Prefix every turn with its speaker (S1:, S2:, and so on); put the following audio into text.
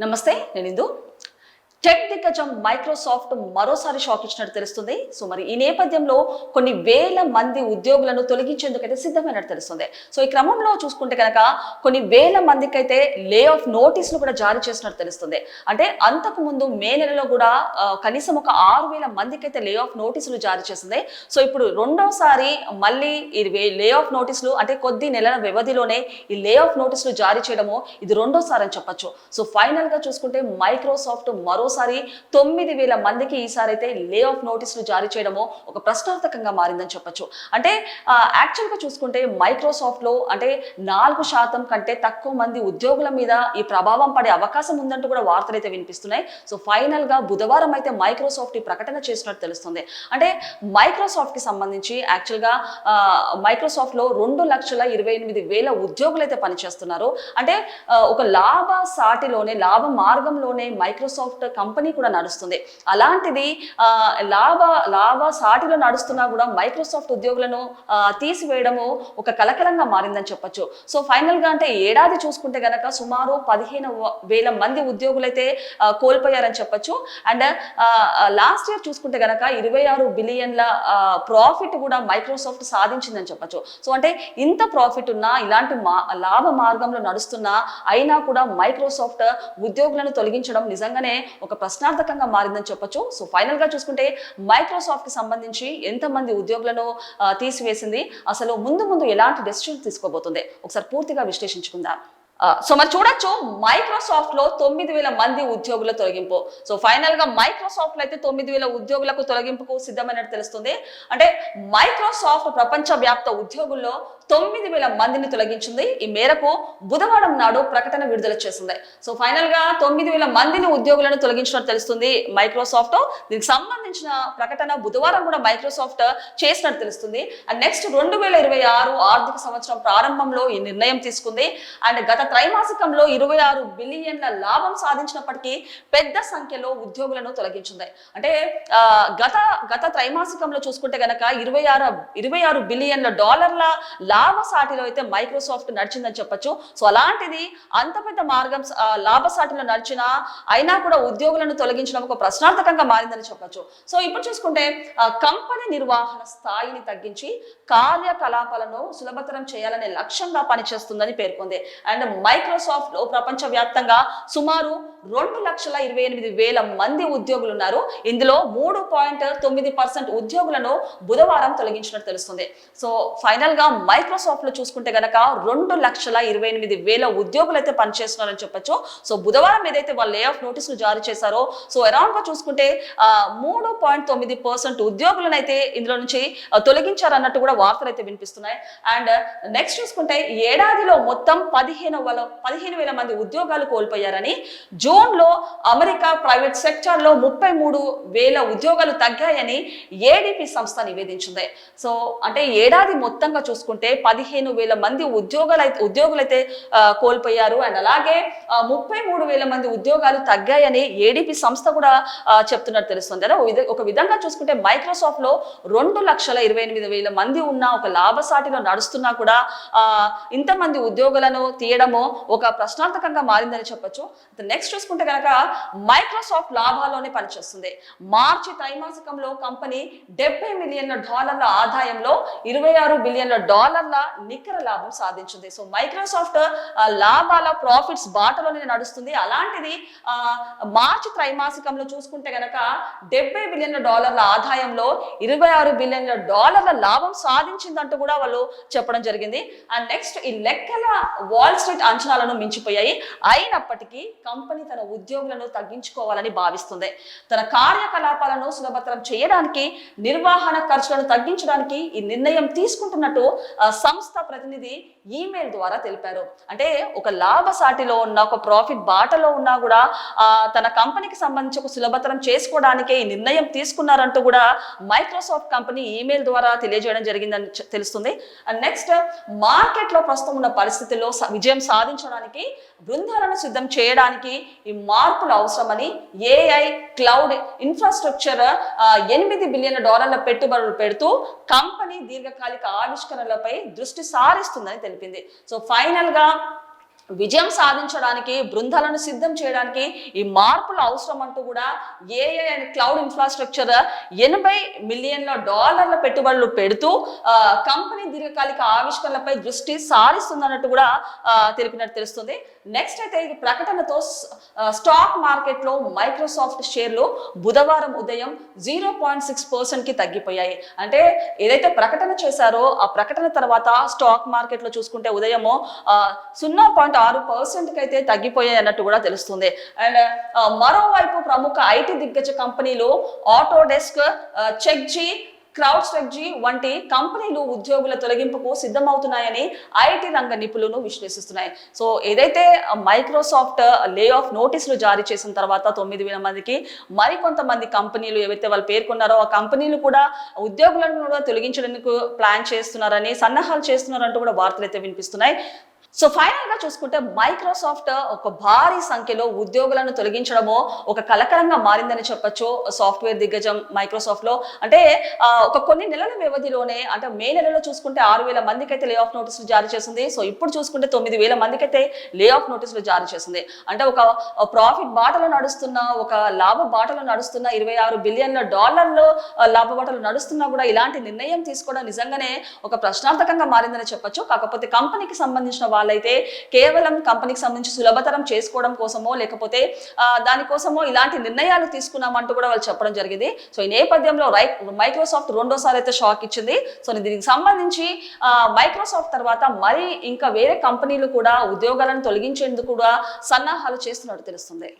S1: నమస్తే నేను ఇందు. టెక్ దిగ్గజం మైక్రోసాఫ్ట్ మరోసారి షాక్ ఇచ్చినట్టు తెలుస్తుంది. సో మరి ఈ నేపథ్యంలో కొన్ని వేల మంది ఉద్యోగులను తొలగించేందుకైతే సిద్ధమైనట్టు తెలుస్తుంది. సో ఈ క్రమంలో చూసుకుంటే కనుక కొన్ని వేల మందికి అయితే లే ఆఫ్ నోటీసులు కూడా జారీ చేసినట్టు తెలుస్తుంది. అంటే అంతకు ముందు మే నెలలో కూడా కనీసం ఒక ఆరు వేల మందికి అయితే లే ఆఫ్ నోటీసులు జారీ చేసింది. సో ఇప్పుడు రెండోసారి మళ్ళీ ఈ లే ఆఫ్ నోటీసులు అంటే కొద్ది నెలల వ్యవధిలోనే ఈ లే ఆఫ్ నోటీసులు జారీ చేయడము ఇది రెండోసారి అని చెప్పొచ్చు. సో ఫైనల్గా చూసుకుంటే మైక్రోసాఫ్ట్ మరో మరోసారి తొమ్మిది వేల మందికి ఈసారి అయితే లే ఆఫ్ నోటీసులు జారీ చేయడము ఒక ప్రశ్నార్థకంగా మారిందని చెప్పొచ్చు. అంటే యాక్చువల్గా చూసుకుంటే మైక్రోసాఫ్ట్లో అంటే నాలుగు శాతం కంటే తక్కువ మంది ఉద్యోగుల మీద ఈ ప్రభావం పడే అవకాశం ఉందంటూ కూడా వార్తలు అయితే వినిపిస్తున్నాయి. సో ఫైనల్గా బుధవారం అయితే మైక్రోసాఫ్ట్ ఈ ప్రకటన చేసినట్టు తెలుస్తుంది. అంటే మైక్రోసాఫ్ట్కి సంబంధించి యాక్చువల్గా మైక్రోసాఫ్ట్లో రెండు లక్షల ఇరవై ఎనిమిది వేల ఉద్యోగులు అయితే పనిచేస్తున్నారు. అంటే ఒక లాభ సాటిలోనే లాభ మార్గంలోనే మైక్రోసాఫ్ట్ కంపెనీ కూడా నడుస్తుంది. అలాంటిది లాభ లాభ సాటిలో నడుస్తున్నా కూడా మైక్రోసాఫ్ట్ ఉద్యోగులను తీసివేయడము ఒక కలకలంగా మారిందని చెప్పొచ్చు. సో ఫైనల్గా అంటే ఏడాది చూసుకుంటే గనక సుమారు పదిహేను వేల మంది ఉద్యోగులైతే కోల్పోయారని చెప్పొచ్చు. అండ్ లాస్ట్ ఇయర్ చూసుకుంటే గనక ఇరవై ఆరు బిలియన్ల ప్రాఫిట్ కూడా మైక్రోసాఫ్ట్ సాధించిందని చెప్పొచ్చు. సో అంటే ఇంత ప్రాఫిట్ ఉన్నా ఇలాంటి మా లాభ మార్గంలో నడుస్తున్నా అయినా కూడా మైక్రోసాఫ్ట్ ఉద్యోగులను తొలగించడం నిజంగానే ఒక ప్రశ్నార్థకంగా మారిందని చెప్పొచ్చు. సో ఫైనల్గా చూసుకుంటే మైక్రోసాఫ్ట్కి సంబంధించి ఎంతమంది ఉద్యోగులను తీసివేసింది? అసలు ముందు ముందు ఎలాంటి డెసిషన్ తీసుకోబోతుంది? ఒకసారి పూర్తిగా విశ్లేషించుకుందాం. సో మరి చూడొచ్చు మైక్రోసాఫ్ట్లో తొమ్మిది వేల మంది ఉద్యోగుల తొలగింపు. సో ఫైనల్గా మైక్రోసాఫ్ట్లో అయితే తొమ్మిది వేల ఉద్యోగులకు తొలగింపుకు సిద్ధమైనట్టు తెలుస్తుంది. అంటే మైక్రోసాఫ్ట్ ప్రపంచ వ్యాప్త ఉద్యోగుల్లో తొమ్మిది వేల మందిని తొలగించింది. ఈ మేరకు బుధవారం నాడు ప్రకటన విడుదల చేసింది. సో ఫైనల్గా తొమ్మిది వేల మందిని ఉద్యోగులను తొలగించినట్టు తెలుస్తుంది మైక్రోసాఫ్ట్. దీనికి సంబంధించిన ప్రకటన బుధవారం కూడా మైక్రోసాఫ్ట్ చేసినట్టు తెలుస్తుంది. అండ్ నెక్స్ట్ రెండు వేల ఇరవై ఆరు ఆర్థిక సంవత్సరం ప్రారంభంలో ఈ నిర్ణయం తీసుకుంది. అండ్ గత త్రైమాసికంలో ఇరవై ఆరు బిలియన్ల లాభం సాధించినప్పటికీ పెద్ద సంఖ్యలో ఉద్యోగులను తొలగించింది. అంటే గత గత త్రైమాసికంలో చూసుకుంటే గనక ఇరవై ఆరు ఇరవై ఆరు బిలియన్ల డాలర్ల లాభసాటిలో అయితే మైక్రోసాఫ్ట్ నడిచిందని చెప్పొచ్చు. సో అలాంటిది అంత పెద్ద మార్గం లాభసాటిలో నడిచినా అయినా కూడా ఉద్యోగులను తొలగించడం ఒక ప్రశ్నార్థకంగా మారిందని చెప్పొచ్చు. సో ఇప్పుడు చూసుకుంటే కంపెనీ నిర్వహణ స్థాయిని తగ్గించి కార్యకలాపాలను సులభతరం చేయాలనే లక్ష్యంగా పనిచేస్తుందని పేర్కొంది. అండ్ మైక్రోసాఫ్ట్ ప్రపంచవ్యాప్తంగా సుమారు రెండు లక్షల ఇరవై ఎనిమిది వేల మంది ఉద్యోగులు ఉన్నారు ఇందులో మూడు పాయింట్ తొమ్మిది పర్సెంట్ ఉద్యోగులను బుధవారం తొలగించినట్టు తెలుస్తుంది. సో ఫైనల్గా మైక్రోసాఫ్ట్లో చూసుకుంటే గనక రెండు లక్షల ఇరవై ఎనిమిది వేల ఉద్యోగులు అయితే పనిచేస్తున్నారని చెప్పొచ్చు. సో బుధవారం ఏదైతే వాళ్ళు లే ఆఫ్ నోటీసులు జారీ చేశారో సో అరౌండ్గా చూసుకుంటే మూడు పాయింట్ తొమ్మిది పర్సెంట్ ఉద్యోగులను అయితే ఇందులో నుంచి తొలగించారన్నట్టు కూడా వార్తలు అయితే వినిపిస్తున్నాయి. అండ్ నెక్స్ట్ చూసుకుంటే ఏడాదిలో మొత్తం పదిహేను వేల పదిహేను వేల మంది ఉద్యోగాలు కోల్పోయారని జూన్ లో అమెరికా ప్రైవేట్ సెక్టార్లో ముప్పై మూడు వేల ఉద్యోగాలు తగ్గాయని ఏడిపి సంస్థ నివేదించింది. సో అంటే ఏడాది మొత్తంగా చూసుకుంటే పదిహేను వేల మంది ఉద్యోగాలు అయితే ఉద్యోగులైతే కోల్పోయారు. అండ్ అలాగే ముప్పై మూడు వేల మంది ఉద్యోగాలు తగ్గాయని ఏడిపి సంస్థ కూడా చెప్తున్నట్టు తెలుస్తుంది. ఒక విధంగా చూసుకుంటే మైక్రోసాఫ్ట్లో రెండు లక్షల ఇరవై ఎనిమిది వేల మంది ఉన్న ఒక లాభసాటిలో నడుస్తున్నా కూడా ఇంతమంది ఉద్యోగులను తీయడము ఒక ప్రశ్నార్థకంగా మారిందని చెప్పొచ్చు. నెక్స్ట్ చూసుకుంటే కనుక మైక్రోసాఫ్ట్ లాభాల్లోనే పనిచేస్తుంది. మార్చి త్రైమాసికంలో కంపెనీ డెబ్బై మిలియన్ల డాలర్ల ఆదాయంలో ఇరవై ఆరు బిలియన్ల డాలర్ల నికర లాభం సాధించింది. సో మైక్రోసాఫ్ట్ లాభాల ప్రాఫిట్స్ బాటలోనే నడుస్తుంది. అలాంటిది మార్చి త్రైమాసికంలో చూసుకుంటే గనక డెబ్బై బిలియన్ల డాలర్ల ఆదాయంలో ఇరవై ఆరు బిలియన్ల డాలర్ల లాభం సాధించిందంటూ కూడా వాళ్ళు చెప్పడం జరిగింది. అండ్ నెక్స్ట్ ఈ లెక్కల వాల్ స్ట్రీట్ అంచనాలను మించిపోయాయి. అయినప్పటికీ కంపెనీ తన ఉద్యోగులను తగ్గించుకోవాలని భావిస్తుంది. తన కార్యకలాపాలను సులభతరం చేయడానికి నిర్వహణ ఖర్చులను తగ్గించడానికి ఈ నిర్ణయం తీసుకుంటున్నట్టు సంస్థ ప్రతినిధి ఈమెయిల్ ద్వారా తెలిపారు. అంటే ఒక లాభసాటిలో ఉన్న ఒక ప్రాఫిట్ బాటలో ఉన్నా కూడా తన కంపెనీకి సంబంధించి ఒక సులభతరం చేసుకోవడానికి ఈ నిర్ణయం తీసుకున్నారంటూ కూడా మైక్రోసాఫ్ట్ కంపెనీ ఈమెయిల్ ద్వారా తెలియజేయడం జరిగిందని తెలుస్తుంది. అండ్ నెక్స్ట్ మార్కెట్లో ప్రస్తుతం ఉన్న పరిస్థితుల్లో విజయం సాధించడానికి బృందాలను సిద్ధం చేయడానికి ఈ మార్పులు అవసరమని ఏఐ క్లౌడ్ ఇన్ఫ్రాస్ట్రక్చర్ ఎనిమిది బిలియన్ డాలర్ల పెట్టుబడులు పెడుతూ కంపెనీ దీర్ఘకాలిక ఆవిష్కరణలపై దృష్టి సారిస్తుందని తెలిపింది. సో ఫైనల్గా విజయం సాధించడానికి బృందాలను సిద్ధం చేయడానికి ఈ మార్పులు అవసరం అంటూ కూడా ఏఐ అండ్ క్లౌడ్ ఇన్ఫ్రాస్ట్రక్చర్ ఎనభై మిలియన్ల డాలర్ల పెట్టుబడులు పెడుతూ కంపెనీ దీర్ఘకాలిక ఆవిష్కరణలపై దృష్టి సారిస్తుందన్నట్టు కూడా తెలిపినట్టు తెలుస్తుంది. నెక్స్ట్ అయితే ఈ ప్రకటనతో స్టాక్ మార్కెట్లో మైక్రోసాఫ్ట్ షేర్లు బుధవారం ఉదయం జీరో పాయింట్ సిక్స్కి తగ్గిపోయాయి. అంటే ఏదైతే ప్రకటన చేశారో ఆ ప్రకటన తర్వాత స్టాక్ మార్కెట్లో చూసుకుంటే ఉదయము సున్నా పాయింట్ ఆరు పర్సెంట్కి అయితే తగ్గిపోయాయి అన్నట్టు కూడా తెలుస్తుంది. అండ్ మరోవైపు ప్రముఖ ఐటీ దిగ్గజ కంపెనీలు ఆటోడెస్క్ చెక్జీ క్రౌడ్ స్ట్రక్జీ వంటి కంపెనీలు ఉద్యోగుల తొలగింపుకు సిద్ధమవుతున్నాయని ఐటీ రంగ నిపుణులు విశ్లేషిస్తున్నాయి. సో ఏదైతే మైక్రోసాఫ్ట్ లే ఆఫ్ నోటీసులు జారీ చేసిన తర్వాత తొమ్మిది వేల మందికి మరికొంతమంది కంపెనీలు ఏవైతే వాళ్ళు పేర్కొన్నారో ఆ కంపెనీలు కూడా ఉద్యోగులను కూడా తొలగించడానికి ప్లాన్ చేస్తున్నారని సన్నాహాలు చేస్తున్నారంటూ కూడా వార్తలు అయితే వినిపిస్తున్నాయి. సో ఫైనల్గా చూసుకుంటే మైక్రోసాఫ్ట్ ఒక భారీ సంఖ్యలో ఉద్యోగులను తొలగించడమో ఒక కలకరంగా మారిందని చెప్పొచ్చు సాఫ్ట్వేర్ దిగ్గజం మైక్రోసాఫ్ట్లో. అంటే ఒక కొన్ని నెలల వ్యవధిలోనే అంటే మే నెలలో చూసుకుంటే ఆరు వేల మందికి అయితే లే ఆఫ్ నోటీసులు జారీ చేసింది. సో ఇప్పుడు చూసుకుంటే తొమ్మిది వేల మందికి అయితే లే ఆఫ్ నోటీసులు జారీ చేసింది. అంటే ఒక ప్రాఫిట్ బాటలో నడుస్తున్న ఒక లాభ బాటలో నడుస్తున్న ఇరవై ఆరు బిలియన్ల డాలర్లు లాభ బాటలు నడుస్తున్నా కూడా ఇలాంటి నిర్ణయం తీసుకోవడం నిజంగానే ఒక ప్రశ్నార్థకంగా మారిందని చెప్పొచ్చు. కాకపోతే కంపెనీకి సంబంధించిన వాళ్ళైతే కేవలం కంపెనీకి సంబంధించి సులభతరం చేసుకోవడం కోసమో లేకపోతే దానికోసమో ఇలాంటి నిర్ణయాలు తీసుకున్నామంటూ కూడా వాళ్ళు చెప్పడం జరిగింది. సో ఈ నేపథ్యంలో రై మైక్రోసాఫ్ట్ రెండోసారి అయితే షాక్ ఇచ్చింది. సో దీనికి సంబంధించి మైక్రోసాఫ్ట్ తర్వాత మరి ఇంకా వేరే కంపెనీలు కూడా ఉద్యోగాలను తొలగించేందుకు కూడా సన్నాహాలు చేస్తున్నట్టు తెలుస్తుంది.